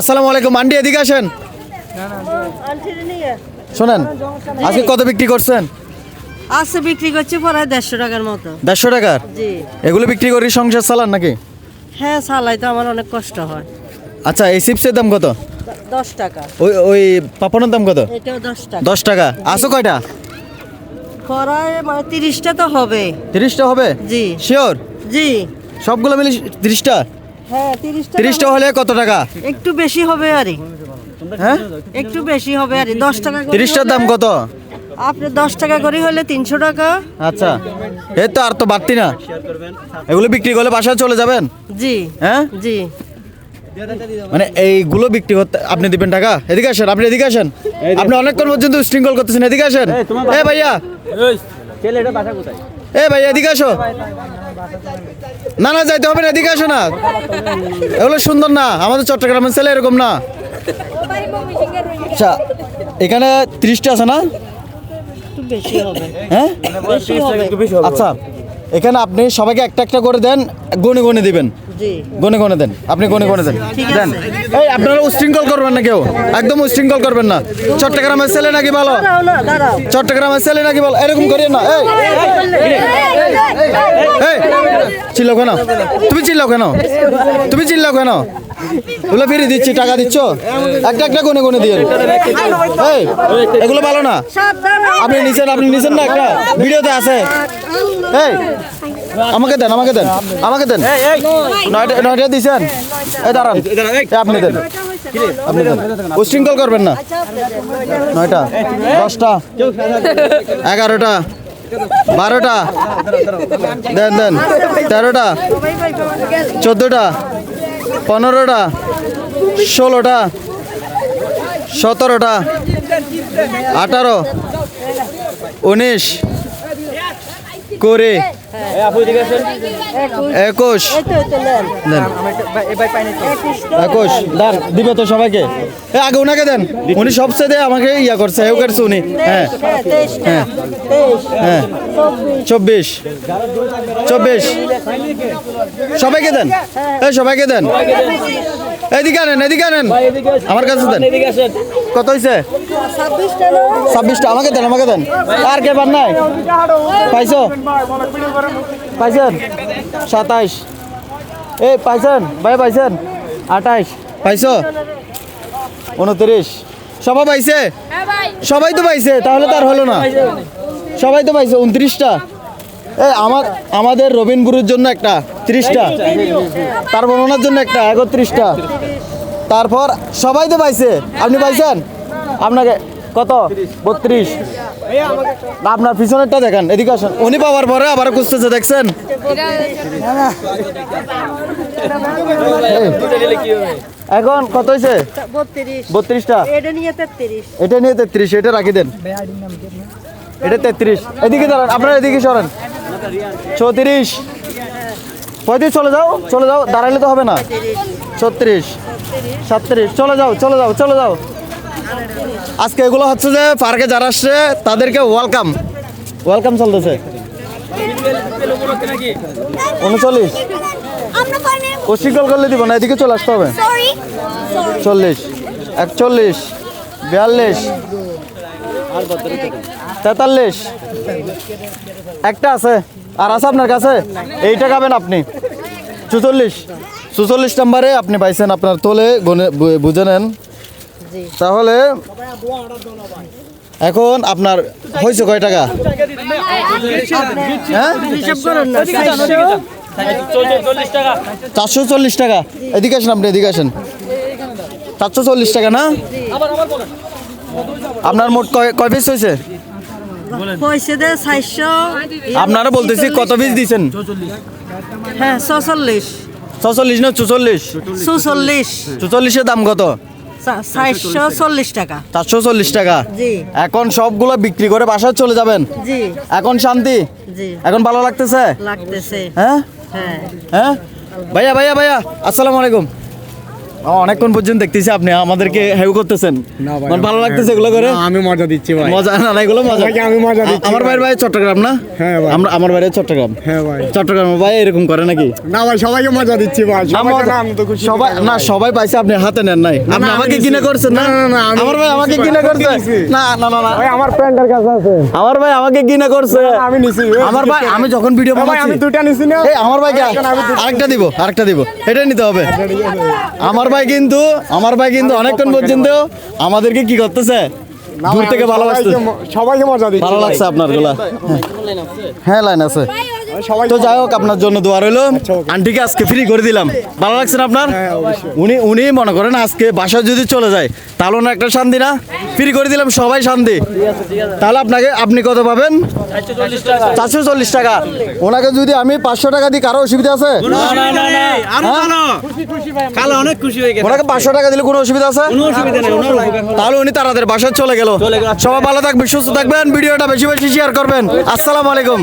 আসসালামু আলাইকুম আন্টি এদিকে আসেন। শোনেন আজকে কত বিক্রি করছেন? আছে বিক্রি করছি প্রায় দেড়শো টাকার মতো। দেড়শো টাকার? জি। এগুলো বিক্রি করি সংসার চালান নাকি? হ্যাঁ চালাই তো আমার অনেক কষ্ট হয়। আচ্ছা এই চিপসের দাম কত? দশ টাকা। ওই ওই পাপনের দাম কত? এটাও দশ টাকা। দশ টাকা। আসো কয়টা? করায় মানে তিরিশটা তো হবে। তিরিশটা হবে? জি। শিওর জি। সবগুলো মিলে তিরিশটা? হ্যাঁ হলে কত টাকা? একটু বেশি হবে আরে হ্যাঁ? একটু বেশি হবে আরে দশ টাকা করে তিরিশটার হলে- দাম কত? আপনি দশ টাকা করে হলে তিনশো টাকা। আচ্ছা। এই তো আর তো বাড়তি না। এগুলো বিক্রি করলে বাসায় চলে যাবেন? জি। হ্যাঁ? জি। মানে এইগুলো বিক্রি করতে আপনি দিবেন টাকা? এদিকে আসেন আপনি এদিকে আসেন। আপনি অনেকক্ষণ পর্যন্ত শৃঙ্খল করতেছেন এদিকে আসেন। এ ভাইয়া। এ ভাইয়া এদিকে আসো। না না যাইতে হবে না এদিকে আসো না। এগুলো সুন্দর না আমাদের চট্টগ্রামের ছেলে এরকম না। আচ্ছা এখানে ত্রিশটা আছে না? হ্যাঁ? আচ্ছা এখানে আপনি সবাইকে একটা একটা করে দেন গনে গনে দিবেন গনে গনে দেন আপনি গনে গনে দেন দেন এই আপনারা উশৃঙ্খল করবেন না কেউ একদম উশৃঙ্খল করবেন না চট্টগ্রামের ছেলে নাকি ভালো চট্টগ্রামের ছেলে নাকি ভালো এরকম করিয়ে না এই এই চিল্লাও কেন তুমি চিল্লাও কেন তুমি চিল্লাও কেন ওগুলো ফিরে দিচ্ছি, টাকা দিচ্ছ? একটা একটা গনে গনে দিয়ে এই, এগুলো ভালো না? আপনি নিছেন আপনি নিছেন না একটা? ভিডিওতে আছে। এই, আমাকে দেন আমাকে দেন আমাকে দেন। নয়টা নয়টা দিছেন? এই, দাঁড়ান। আপনি দেন। আপনি উশৃঙ্খল করবেন না। নয়টা, দশটা, এগারোটা, বারোটা, দেন দেন, তেরোটা, চোদ্দোটা পনেরোটা ষোলোটা সতেরোটা আঠারো উনিশ কুড়ি একুশ। একুশ। দান দিবে তো সবাইকে। এ আগে ওনাকে দেন। উনি সবচেয়ে আমাকে ইয়া করছে হেউ করছে উনি। হ্যাঁ। হ্যাঁ। হ্যাঁ। চব্বিশ। চব্বিশ। চব্বিশ সবাইকে দেন। হ্যাঁ সবাইকে দেন। এদিকে আনেন এদিকে আনেন। আমার কাছে দেন। কত হয়েছে ছাব্বিশটা আমাকে দেন আমাকে দেন। আর কে পার নাই? পাইছো? পাইছেন? সাতাইশ। এই পাইছেন? ভাই পাইছেন? আঠাইশ। পাইছো? উনত্রিশ। সবাই পাইছে? সবাই তো পাইছে তাহলে তার হলো না। সবাই তো পাইছে উনত্রিশটা। আমার আমাদের রবীন গুরুর জন্য একটা ত্রিশটা। তার বর্ণনার জন্য একটা একত্রিশটা তারপর সবাই তো পাইছে। আপনি পাইছেন? আপনাকে কত? বত্রিশ। আপনার পিছনেরটা দেখেন এদিকে আসেন। উনি পাওয়ার পরে আবার খুঁজতেছে দেখছেন? এখন কত হয়েছে বত্রিশটা? এটা নিয়ে তেত্রিশ। এটা নিয়ে তেত্রিশ এটা রাখি দেন। এটা তেত্রিশ। এদিকে দাঁড়ান, আপনারা এদিকে সরেন। চৌত্রিশ পঁয়ত্রিশ, চলে যাও চলে যাও, দাঁড়াইলে তো হবে না। ছত্রিশ, সাতত্রিশ, চলে যাও চলে যাও চলে যাও। আজকে এগুলো হচ্ছে যে পার্কে যারা আসছে, তাদেরকে ওয়েলকাম ওয়েলকাম চলতেছে। উনচল্লিশ। প্রশিক্ষণ করলে দিব না, এদিকে চলে আসতে হবে। চল্লিশ, একচল্লিশ, বিয়াল্লিশ। তেতাল্লিশ। একটা আছে। আর আছে আপনার কাছে? এইটা খাবেন আপনি। চুচল্লিশ। চুচল্লিশ নাম্বারে আপনি পাইছেন আপনার তোলে গনে বুঝে নেন। তাহলে এখন আপনার হয়েছে কয় টাকা? হ্যাঁ? চারশো চল্লিশ টাকা। এদিকে আসেন আপনি এদিকে আসেন। চারশো চল্লিশ টাকা না? আপনার মোট কয় কয় পিস হয়েছে? পয়সা চারশো। আপনারা বলতেছি কত পিস দিয়েছেন হ্যাঁ ছচল্লিশ। ছচল্লিশ না চুচল্লিশ? চুচল্লিশ। চুচল্লিশের দাম কত? চারশো চল্লিশ টাকা। চারশো চল্লিশ টাকা? এখন সবগুলো বিক্রি করে বাসায় চলে যাবেন? এখন শান্তি? এখন ভালো লাগতেছে? লাগতেছে। হ্যাঁ? হ্যাঁ। হ্যাঁ? ভাইয়া ভাইয়া ভাইয়া আসসালামু আলাইকুম। অনেকক্ষণ পর্যন্ত দেখতেছি আপনি আমাদেরকে হেউ করতেছেন। না মানে ভালো লাগতেছে এগুলো করে? আমি মজা দিচ্ছি ভাই। মজা না না, এগুলো মজা। আমি মজা দিচ্ছি আমার ভাই। ভাই চট্টগ্রাম না? হ্যাঁ ভাই। আমরা আমার বাইরে চট্টগ্রাম। হ্যাঁ ভাই। চট্টগ্রাম ভাই এরকম করে নাকি? না ভাই সবাইকে মজা দিচ্ছি ভাই। আমি তো খুশি সবাই না সবাই পাইছে আপনি হাতে নেন নাই। আপনি আমাকে। কিনে করছেন না? না, না, আমার ভাই আমাকে কিনে করছে। না না না না। ভাই আমার কাছে আছে। আমার ভাই আমাকে কিনে করছে। আমি নিছি। আমার ভাই আমি যখন ভিডিও ভাই বানাচ্ছি আমি দুইটা নিছি না। এই আমার ভাই আরেকটা দিব আরেকটা দিব। এটাই নিতে হবে। আমার ভাই কিন্তু আমার ভাই কিন্তু অনেকক্ষণ পর্যন্ত আমাদেরকে কি করতেছে? দূর থেকে ভালোবাসতে সবাইকে মজা দিচ্ছে ভালো লাগছে আপনারগুলা। হ্যাঁ লাইন আছে। তো যাই হোক আপনার জন্য দোয়া রইল। আচ্ছা, আন্টিকে আজকে ফ্রি করে দিলাম। ভালো লাগছে না আপনার? হ্যাঁ, উনি উনি মনে করেন আজকে বাসায় যদি চলে যায় তাহলে ওনার একটা শান্তি না? ফ্রি করে দিলাম সবাই শান্তি। তাহলে আপনাকে আপনি কত পাবেন? চারশো চল্লিশ টাকা। ওনাকে যদি আমি পাঁচশো টাকা দিই কারও অসুবিধা আছে? কালো অনেক খুশি হয়ে গেছে। ওনাকে পাঁচশো টাকা দিলে কোনো অসুবিধা আছে? কোনো অসুবিধা নেই ওনার তাহলে উনি তাড়াতাড়ি বাসায় চলে গেল। সবাই ভালো থাকবেন সুস্থ থাকবেন। ভিডিওটা বেশি বেশি শেয়ার করবেন। আসসালামু আলাইকুম।